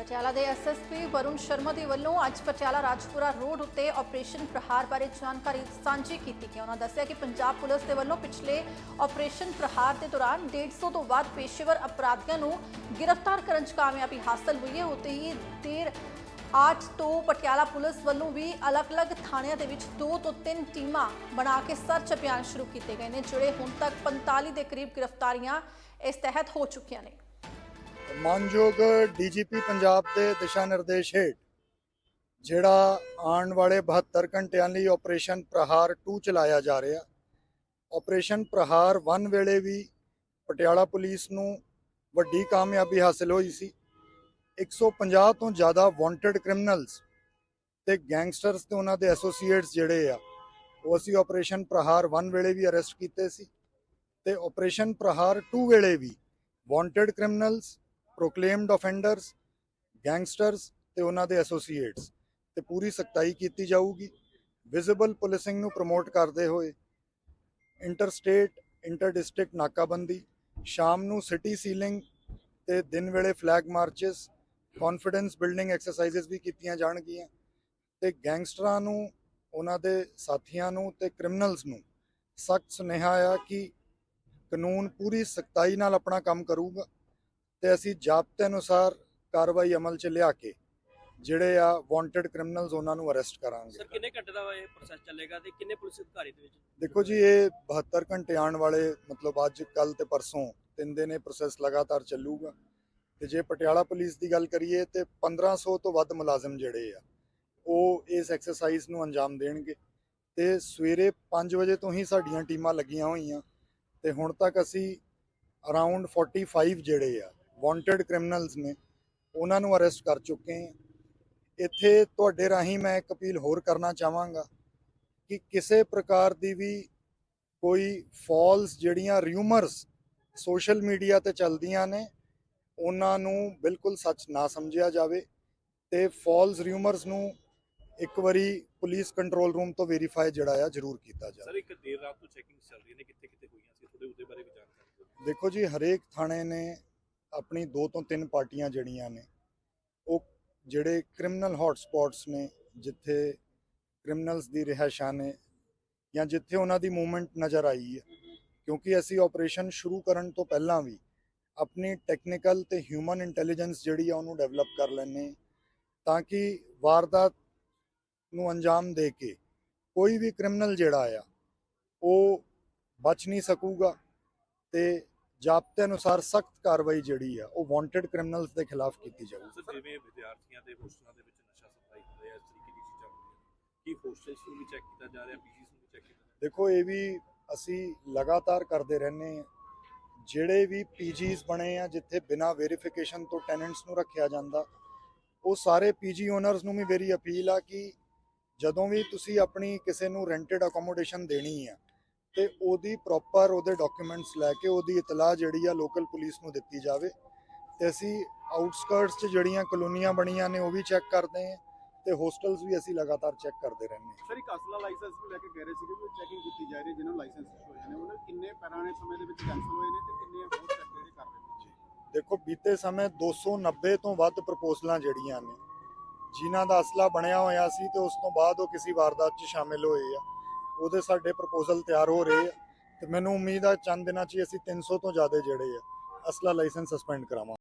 ਪਟਿਆਲਾ ਦੇ ਐਸਐਸਪੀ ਵਰੁਣ ਸ਼ਰਮਾ ਦੇ ਵੱਲੋਂ ਅੱਜ ਪਟਿਆਲਾ ਰਾਜਪੁਰਾ ਰੋਡ ਉੱਤੇ ਆਪਰੇਸ਼ਨ ਪ੍ਰਹਾਰ ਬਾਰੇ ਜਾਣਕਾਰੀ ਸਾਂਝੀ ਕੀਤੀ ਗਈ। ਉਹਨਾਂ ਦੱਸਿਆ ਕਿ ਪੰਜਾਬ ਪੁਲਿਸ ਦੇ ਵੱਲੋਂ ਪਿਛਲੇ ਆਪਰੇਸ਼ਨ ਪ੍ਰਹਾਰ ਦੇ ਦੌਰਾਨ 150 ਤੋਂ ਵੱਧ ਪੇਸ਼ੇਵਰ ਅਪਰਾਧੀਆਂ ਨੂੰ ਗ੍ਰਿਫਤਾਰ ਕਰਨ 'ਚ ਕਾਮਯਾਬੀ ਹਾਸਲ ਹੋਈ ਹੈ। ਉੱਤੇ ਹੀ ਦੇਰ ਅੱਜ ਤੋਂ ਪਟਿਆਲਾ ਪੁਲਿਸ ਵੱਲੋਂ ਵੀ ਅਲੱਗ-ਅਲੱਗ ਥਾਣਿਆਂ ਦੇ ਵਿੱਚ ਦੋ ਤੋਂ ਤਿੰਨ ਟੀਮਾਂ ਬਣਾ ਕੇ ਸਰਚ ਅਭਿਆਨ ਸ਼ੁਰੂ ਕੀਤੇ ਗਏ ਨੇ, ਜਿਹੜੇ ਹੁਣ ਤੱਕ 45 ਦੇ ਕਰੀਬ ਗ੍ਰਿਫਤਾਰੀਆਂ ਇਸ ਤਹਿਤ ਹੋ ਚੁੱਕੀਆਂ ਨੇ। ਮਾਨਯੋਗ ਡੀਜੀਪੀ ਪੰਜਾਬ ਦੇ ਦਿਸ਼ਾ ਨਿਰਦੇਸ਼ ਹੇਠ, ਜਿਹੜਾ ਆਉਣ ਵਾਲੇ 72 ਘੰਟਿਆਂ ਲਈ ਆਪਰੇਸ਼ਨ ਪ੍ਰਹਾਰ 2 ਚਲਾਇਆ ਜਾ ਰਿਹਾ। ਆਪਰੇਸ਼ਨ ਪ੍ਰਹਾਰ 1 ਵੇਲੇ ਵੀ ਪਟਿਆਲਾ ਪੁਲਿਸ ਨੂੰ ਵੱਡੀ ਕਾਮਯਾਬੀ ਹਾਸਲ ਹੋਈ ਸੀ। 150 ਤੋਂ ਜ਼ਿਆਦਾ ਵਾਂਟਡ ਕ੍ਰਿਮੀਨਲਸ ਤੇ ਗੈਂਗਸਟਰਸ ਤੇ ਉਹਨਾਂ ਦੇ ਐਸੋਸੀਏਟਸ ਜਿਹੜੇ ਆ, ਉਹ ਅਸੀਂ ਆਪਰੇਸ਼ਨ ਪ੍ਰਹਾਰ 1 ਵੇਲੇ ਵੀ ਅਰੈਸਟ ਕੀਤੇ ਸੀ ਤੇ ਆਪਰੇਸ਼ਨ ਪ੍ਰਹਾਰ 2 ਵੇਲੇ ਵੀ wanted criminals proclaimed offenders gangsters ਤੇ ਉਹਨਾਂ ਦੇ ਐਸੋਸੀਏਟਸ ਤੇ ਪੂਰੀ ਸਖਤਾਈ ਕੀਤੀ ਜਾਊਗੀ। ਵਿਜ਼ੀਬਲ ਪੁਲਿਸਿੰਗ ਨੂੰ ਪ੍ਰਮੋਟ ਕਰਦੇ ਹੋਏ ਇੰਟਰ ਸਟੇਟ ਇੰਟਰ ਡਿਸਟ੍ਰਿਕਟ ਨਾਕਾਬੰਦੀ, ਸ਼ਾਮ ਨੂੰ ਸਿਟੀ ਸੀਲਿੰਗ ਤੇ ਦਿਨ ਵੇਲੇ flag marches confidence building exercises ਵੀ ਕੀਤੀਆਂ ਜਾਣਗੀਆਂ ਤੇ ਗੈਂਗਸਟਰਾਂ ਨੂੰ, ਉਹਨਾਂ ਦੇ ਸਾਥੀਆਂ ਨੂੰ ਤੇ ਕ੍ਰਿਮੀਨਲਸ ਨੂੰ ਸਖਤ ਸੁਨੇਹਾ ਆ ਕਿ ਕਾਨੂੰਨ ਪੂਰੀ ਸਖਤਾਈ ਨਾਲ ਆਪਣਾ ਕੰਮ ਕਰੂਗਾ। ਤੇ ਅਸੀਂ ਜ਼ਾਬਤੇ ਅਨੁਸਾਰ ਕਾਰਵਾਈ ਅਮਲ 'ਚ ਲਿਆ ਕੇ ਜਿਹੜੇ ਆ ਵਾਂਟਡ ਕ੍ਰਿਮੀਨਲਸ ਉਹਨਾਂ ਨੂੰ ਅਰੈਸਟ ਕਰਾਂਗੇ। ਸਰ ਕਿੰਨੇ ਘੰਟੇ ਦਾ ਇਹ ਪ੍ਰੋਸੈਸ ਚੱਲੇਗਾ ਤੇ ਕਿੰਨੇ ਪੁਲਿਸ ਅਧਿਕਾਰੀ ਦੇ ਵਿੱਚ? ਦੇਖੋ ਜੀ ਇਹ 72 ਘੰਟੇ ਆਉਣ ਵਾਲੇ ਮਤਲਬ ਅੱਜ ਕੱਲ ਤੇ ਪਰਸੋਂ ਤਿੰਨ ਦਿਨ ਇਹ ਪ੍ਰੋਸੈਸ ਲਗਾਤਾਰ ਚੱਲੂਗਾ। ਤੇ ਜੇ ਪਟਿਆਲਾ ਪੁਲਿਸ ਦੀ ਗੱਲ ਕਰੀਏ ਤੇ 1500 ਤੋਂ ਵੱਧ ਮੁਲਾਜ਼ਮ ਜਿਹੜੇ ਆ ਉਹ ਇਸ ਐਕਸਰਸਾਈਜ਼ ਨੂੰ ਅੰਜਾਮ ਦੇਣਗੇ। ਤੇ ਸਵੇਰੇ 5 ਵਜੇ ਤੋਂ ਹੀ ਸਾਡੀਆਂ ਟੀਮਾਂ ਲੱਗੀਆਂ ਹੋਈਆਂ ਤੇ ਹੁਣ ਤੱਕ ਅਸੀਂ ਅਰਾਊਂਡ 45 ਜਿਹੜੇ ਆ ਵਾਂਟਡ ਕ੍ਰਿਮੀਨਲਸ ਨੇ ਉਹਨਾਂ ਨੂੰ ਅਰੈਸਟ ਕਰ ਚੁੱਕੇ ਹਾਂ। ਇੱਥੇ ਤੁਹਾਡੇ ਰਾਹੀਂ ਮੈਂ ਇੱਕ ਅਪੀਲ ਹੋਰ ਕਰਨਾ ਚਾਹਾਂਗਾ ਕਿ ਕਿਸੇ ਪ੍ਰਕਾਰ ਦੀ ਵੀ ਕੋਈ ਫਾਲਸ ਜਿਹੜੀਆਂ ਰਿਊਮਰਸ ਸੋਸ਼ਲ ਮੀਡੀਆ ਤੇ ਚੱਲਦੀਆਂ ਨੇ ਉਹਨਾਂ ਨੂੰ ਬਿਲਕੁਲ ਸੱਚ ਨਾ ਸਮਝਿਆ ਜਾਵੇ ਤੇ ਫਾਲਸ ਰਿਊਮਰਸ ਨੂੰ ਇੱਕ ਵਾਰੀ ਪੁਲਿਸ ਕੰਟਰੋਲ ਰੂਮ ਤੋਂ ਵੈਰੀਫਾਈ ਜਿਹੜਾ ਆ ਜ਼ਰੂਰ ਕੀਤਾ ਜਾਵੇ। ਸਰ ਇੱਕ ਦੇਰ ਰਾਤ ਤੋਂ ਚੈਕਿੰਗ ਚੱਲ ਰਹੀ ਨੇ ਕਿੱਥੇ ਕਿੱਥੇ ਹੋਈਆਂ ਸੀ? ਥੋੜੇ ਉਹਦੇ ਬਾਰੇ ਵੀ ਜਾਣਕਾਰੀ ਦਿਓ। ਦੇਖੋ ਜੀ ਹਰੇਕ ਥਾਣੇ ਨੇ ਆਪਣੀ ਦੋ ਤੋਂ ਤਿੰਨ ਪਾਰਟੀਆਂ ਜਿਹੜੀਆਂ ਨੇ, ਉਹ ਜਿਹੜੇ ਕ੍ਰਿਮੀਨਲ ਹੌਟ ਨੇ, ਜਿੱਥੇ ਕ੍ਰਿਮੀਨਲਸ ਦੀ ਰਿਹਾਇਸ਼ਾਂ ਨੇ ਜਾਂ ਜਿੱਥੇ ਉਹਨਾਂ ਦੀ ਮੂਵਮੈਂਟ ਨਜ਼ਰ ਆਈ ਹੈ, ਕਿਉਂਕਿ ਅਸੀਂ ਆਪਰੇਸ਼ਨ ਸ਼ੁਰੂ ਕਰਨ ਤੋਂ ਪਹਿਲਾਂ ਵੀ ਆਪਣੀ ਟੈਕਨੀਕਲ ਤੇ ਹਿਊਮਨ ਇੰਟੈਲੀਜੈਂਸ ਜਿਹੜੀ ਆ ਉਹਨੂੰ ਡਿਵੈਲਪ ਕਰ ਲੈਣੇ ਤਾਂ ਕਿ ਵਾਰਦਾਤ ਨੂੰ ਅੰਜਾਮ ਦੇ ਕੇ ਕੋਈ ਵੀ ਕ੍ਰਿਮੀਨਲ ਜਿਹੜਾ ਆ, ਉਹ ਬਚ ਨਹੀਂ ਸਕੂਗਾ ਤੇ ਜਾਬਤੇ ਅਨੁਸਾਰ ਸਖਤ ਕਾਰਵਾਈ ਜਿਹੜੀ ਆ ਉਹ ਵਾਂਟਡ ਕ੍ਰਿਮੀਨਲਸ ਦੇ ਖਿਲਾਫ ਕੀਤੀ ਜਾਊਗੀ। ਸਰ ਜਿਵੇਂ ਵਿਦਿਆਰਥੀਆਂ ਦੇ ਹੋਸਟਲਾਂ ਦੇ ਵਿੱਚ ਨਸ਼ਾ ਸਪਲਾਈ ਹੋ ਰਿਹਾ ਇਸ ਤਰੀਕੇ ਦੀ ਚੀਜ਼ਾਂ ਹੋ ਰਹੀਆਂ। ਕੀ ਹੋਸਟਲਸ ਨੂੰ ਵੀ ਚੈੱਕ ਕੀਤਾ ਜਾ ਰਿਹਾ ਪੀਜੀਸ ਨੂੰ ਵੀ ਚੈੱਕ ਕੀਤਾ ਜਾ ਦੇਖੋ ਇਹ ਵੀ ਅਸੀਂ ਲਗਾਤਾਰ ਕਰਦੇ ਰਹਿੰਦੇ ਹਾਂ। ਜਿਹੜੇ ਵੀ ਪੀਜੀਸ ਬਣੇ ਆ ਜਿੱਥੇ ਬਿਨਾਂ ਵੈਰੀਫਿਕੇਸ਼ਨ ਤੋਂ ਟੈਨੈਂਟਸ ਨੂੰ ਰੱਖਿਆ ਜਾਂਦਾ ਉਹ ਸਾਰੇ ਪੀਜੀ ਓਨਰਸ ਨੂੰ ਵੀ ਮੇਰੀ ਅਪੀਲ ਆ ਕਿ ਜਦੋਂ ਵੀ ਤੁਸੀਂ ਆਪਣੀ ਕਿਸੇ ਨੂੰ ਰੈਂਟਡ ਅਕੋਮੋਡੇਸ਼ਨ ਦੇਣੀ ਆ ਤੇ ਉਹਦੀ ਪ੍ਰੋਪਰ ਉਹਦੇ ਡਾਕੂਮੈਂਟਸ ਲੈ ਕੇ ਉਹਦੀ ਇਤਲਾਹ ਜਿਹੜੀ ਆ ਲੋਕਲ ਪੁਲਿਸ ਨੂੰ ਦਿੱਤੀ ਜਾਵੇ। ਤੇ ਅਸੀਂ ਆਊਟਸਕਰਟਸ 'ਚ ਜਿਹੜੀਆਂ ਕਲੋਨੀਆਂ ਬਣੀਆਂ ਨੇ ਉਹ ਵੀ ਚੈੱਕ ਕਰਦੇ ਹਾਂ ਤੇ ਹੋਸਟਲਸ ਵੀ ਅਸੀਂ ਲਗਾਤਾਰ ਚੈੱਕ ਕਰਦੇ ਰਹਿੰਦੇ ਹਾਂ। ਸਰ ਇੱਕ ਅਸਲਾ ਲਾਇਸੈਂਸ ਨੂੰ ਲੈ ਕੇ ਕਹਿ ਰਹੇ ਸੀਗੇ ਵੀ ਚੈਕਿੰਗ ਕੀਤੀ ਜਾ ਰਹੀ ਹੈ ਜਿਹਨਾਂ ਨੂੰ ਲਾਇਸੈਂਸ ਹੋਏ ਨੇ। ਉਹਨਾਂ ਕਿੰਨੇ ਪੁਰਾਣੇ ਸਮੇਂ ਦੇ ਵਿੱਚ ਕੈਂਸਲ ਹੋਏ ਨੇ ਤੇ ਕਿੰਨੇ ਹੋਰ ਚੈੱਕ ਜਿਹੜੇ ਕਰ ਰਹੇ ਨੇ? ਦੇਖੋ ਬੀਤੇ ਸਮੇਂ 290 ਤੋਂ ਵੱਧ ਪ੍ਰਪੋਜ਼ਲਾਂ ਜਿਹੜੀਆਂ ਨੇ ਜਿਨ੍ਹਾਂ ਦਾ ਅਸਲਾ ਬਣਿਆ ਹੋਇਆ ਸੀ ਤੇ ਉਸ ਤੋਂ ਬਾਅਦ ਉਹ ਕਿਸੇ ਵਾਰਦਾਤ 'ਚ ਸ਼ਾਮਿਲ ਹੋਏ ਆ। ਉਹਦੇ ਸਾਡੇ ਪ੍ਰਪੋਜ਼ਲ ਤਿਆਰ ਹੋ ਰਹੇ ਆ। ਤੇ ਮੈਨੂੰ ਉਮੀਦ ਆ ਚੰਦ ਦਿਨਾਂ 'ਚ ਹੀ ਅਸੀਂ 300 ਤੋਂ ਜ਼ਿਆਦਾ ਜਿਹੜੇ ਆ, ਅਸਲਾ ਲਾਇਸੈਂਸ ਸਸਪੈਂਡ ਕਰਾਵਾਂਗੇ।